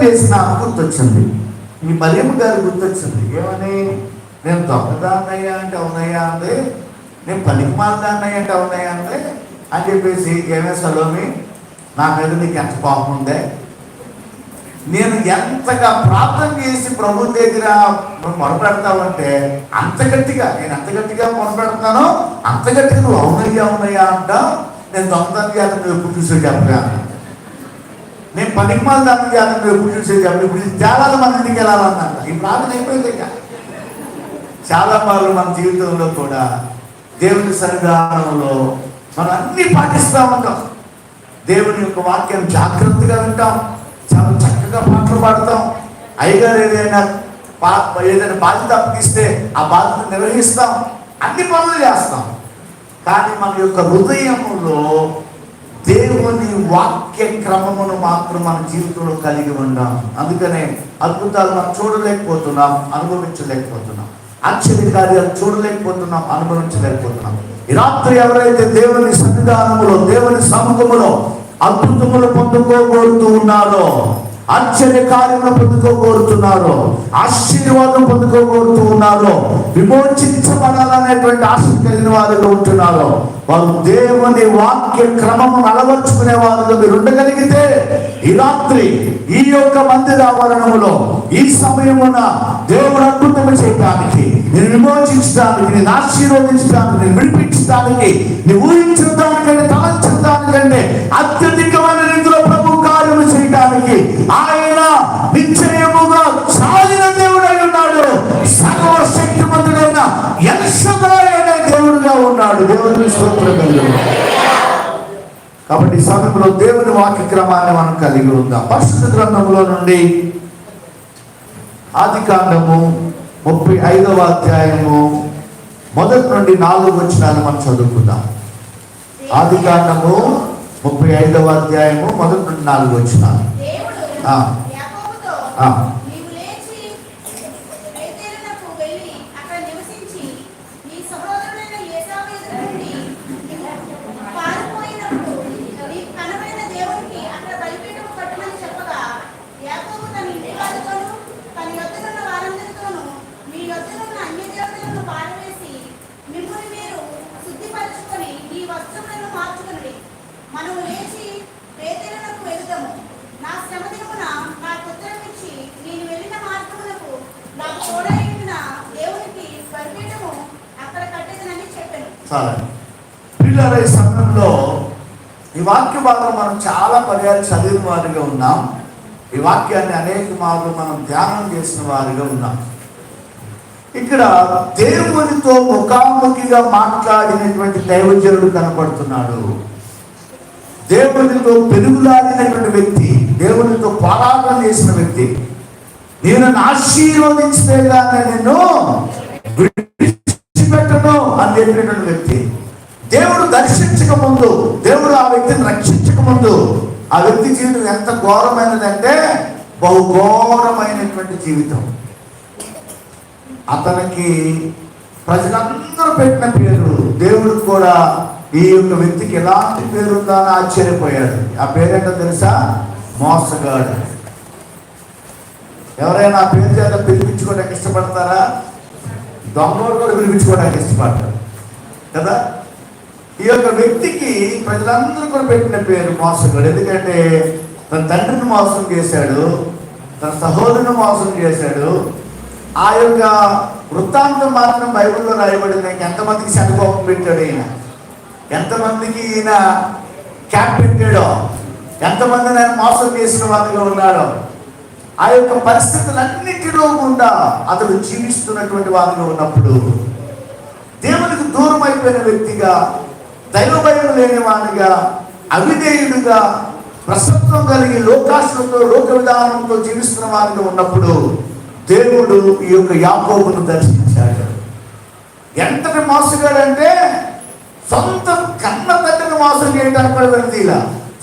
వేసిన గుర్తొచ్చింది. ఈ మరియమ్మ గారు గుర్తొచ్చింది. ఏమని? నేను దొంగదాన్నయ్యా అంటే అవునయ్యా అంటే నేను పనికి మాలదాన్నయ్యా అంటే అవునయ్యా అంటే అని చెప్పేసి ఏమే సలోమి? నా మీద నీకు ఎంత కోపం ఉందే? నేను ఎంతగా ప్రార్థన చేసి ప్రభు దగ్గర మొరపెడతావంటే అంత గట్టిగా నేను ఎంత గట్టిగా మొరపెడతానో అంత గట్టిగా నువ్వు అవునయ్యా అవునయ్యా అంటావు. నేను దొంగతనం చేయాలని నువ్వు ఎప్పుడు చూసే చెప్పగా పనికి మాల దాన్ని చేత మీరు ఎప్పుడు చూసే ఇప్పుడు చాలా మంది ఇంటికి వెళ్ళాలన్నారు. ఈ ప్రార్థన అయిపోయింది ఇక. చాలా మార్లు మన జీవితంలో కూడా దేవుని సన్నిధానంలో మనం అన్ని పాటిస్తూ ఉంటాం. దేవుని యొక్క వాక్యం జాగ్రత్తగా వింటాం. చాలా చక్కగా పాటలు పాడతాం. అయ్యగారు ఏదైనా పా ఏదైనా బాధ్యత అప్పగిస్తే ఆ బాధ్యత నిర్వహిస్తాం. అన్ని పనులు చేస్తాం. కానీ మన యొక్క హృదయములో దేవుని వాక్య క్రమమును మాత్రం మన జీవితంలో కలిగి ఉన్నాం. అందుకనే అద్భుతాలు మనం చూడలేకపోతున్నాం అనుభవించలేకపోతున్నాం. ఆశ్చర్య కార్యాలు చూడలేకపోతున్నాం అనుభవించలేకపోతున్నాం. ఈ రాత్రి ఎవరైతే దేవుని సన్నిధానములో దేవుని సముఖములో అద్భుతములు పొందుకోగోరుతూ ఉన్నారో ఆశ్చర్య కార్యములు పొందుకోగోరుతున్నారో ఆశీర్వాదం పొందుకోగోరుతూ ఉన్నారో విమోచించబడాలనేటువంటి ఆశ కలిగిన వారుగా ఉంటున్నారో వారు దేవుని వాక్య క్రమము అలవర్చుకునే వారిలో మీరు ఉండగలిగితే ఈ రాత్రి ఈ యొక్క మందిర ఆవరణములో ఈ సమయమున దేవుడు అద్భుతము చేయడానికి నేను విమోచించడానికి నేను ఆశీర్వదించడానికి నేను విడిపించడానికి నేను ఊహించడానికి దానికంటే తలంచిన ఉన్నాడు దేవుని స్తోత్రం కాబట్టి సమయంలో దేవుని వాక్య క్రమాన్ని మనం కలిగి ఉందాం. పరిశుద్ధ గ్రంథంలో నుండి ఆది కాండము ముప్పై ఐదవ అధ్యాయము మొదటి నుండి నాలుగు వచ్చినాలు మనం చదువుకుందాం. ఆది కాండము ముప్పై ఐదవ అధ్యాయము మొదటి నుండి నాలుగు వచ్చినాలు దేవుడు ఆ. యాకోబుతో, ఆ. నీవు లేచి బేతేలునకు వెళ్ళి అక్కడ నివసించి, నీ సహోదరుడైన ఏశావు ఎదుట నుండి పారిపోయినప్పుడు నీకు కనబడిన దేవునికి అక్కడ బలిపీఠము కట్టమని చెప్పగా, యాకోబు తన ఇంటి వారితోనూ, తన యొద్దనున్న వారందరితోనూ, మీ యొద్దనున్న అన్యదేవతలను పారవేసి, మిమ్మును మీరు శుద్ధిపరచుకొని ఈ మార్చుకుని మనం లేచి బేతేలునకు వెళ్తాము నా శ్రమ దినమున నాకు ఉత్తరమిచ్చి నేను వెళ్ళిన మార్గమునకు నా తోడైన దేవునికి స్వర్గీయము అక్కడ కట్టేదనని చెప్పాను. చాలా. పిల్లల ఈ సమయంలో ఈ వాక్య భాగం మనం చాలా పర్యాలు చదివిన వారిగా ఉన్నాం. ఈ వాక్యాన్ని అనేక మార్లు మనం ధ్యానం చేసిన వారిగా ఉన్నాం. ఇక్కడ దేవునితో ముఖాముఖిగా మాట్లాడినటువంటి దైవజనుడు కనపడుతున్నాడు. దేవునితో పెరుగులాడినటువంటి వ్యక్తి దేవునితో పోరాటం చేసిన వ్యక్తి. నేను నన్ను ఆశీర్వదించితే కానీ నిన్ను విడిచిపెట్టను అని చెప్పినటువంటి వ్యక్తి. దేవుడు దర్శించక ముందు దేవుడు ఆ వ్యక్తిని రక్షించక ముందు ఆ వ్యక్తి జీవితం ఎంత ఘోరమైనదంటే బహు ఘోరమైనటువంటి జీవితం. అతనికి ప్రజలందరూ పెట్టిన పేరు. దేవుడు కూడా ఈ యొక్క వ్యక్తికి ఎలాంటి పేరు ఉందా అని ఆశ్చర్యపోయాడు. ఆ పేరేంటో తెలుసా? మోసగాడు. ఎవరైనా ఆ పేరు చేత పిలిపించుకోవడానికి ఇష్టపడతారా? దొంగలు కూడా పిలిపించుకోవడానికి ఇష్టపడతారు. కదా? ఈ యొక్క వ్యక్తికి ప్రజలందరూ కూడా పెట్టిన పేరు మోసగాడు. ఎందుకంటే తన తండ్రిని మోసం చేశాడు తన సహోదరుని మోసం చేశాడు ఆ యొక్క వృత్తాంతం మాత్రం బైబిల్లో రాయబడింది. ఎంతమందికి శనకోపం పెట్టాడు ఈయన? ఎంతమందికి ఈయన క్యాప్ పెట్టాడో? ఎంతమంది నేను మోసం చేసిన వారిగా ఉన్నాడో ఆ యొక్క పరిస్థితులన్నిటిలో కూడా అతడు జీవిస్తున్నటువంటి వారిగా ఉన్నప్పుడు దేవునికి దూరం అయిపోయిన వ్యక్తిగా దైవ భయం లేని వాడిగా అవిధేయుడుగా ప్రసత్వం కలిగి లోకాశ్రంతో లోక విధానంతో జీవిస్తున్న వారిగా ఉన్నప్పుడు దేవుడు ఈ యొక్క యాకోబును దర్శించాడు. ఎంతటి మోసగాడంటే సొంత కన్న తండ్రిని మోసం చేయడానికి కూడా వెళ్తీలా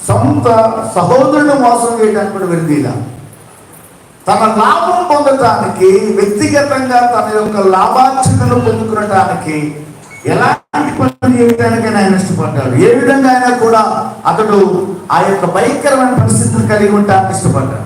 సొంత సహోదరుని మోసం చేయడానికి కూడా వెళ్తీలా తన లాభం పొందటానికి వ్యక్తిగతంగా తన యొక్క లాభార్జనలు పొందుకునటానికి ఎలాంటి పనులు చేయడానికైనా ఆయన ఇష్టపడ్డాడు. ఏ విధంగా అయినా కూడా అతడు ఆ యొక్క భయంకరమైన పరిస్థితిని కలిగి ఉండటానికి ఇష్టపడ్డాడు.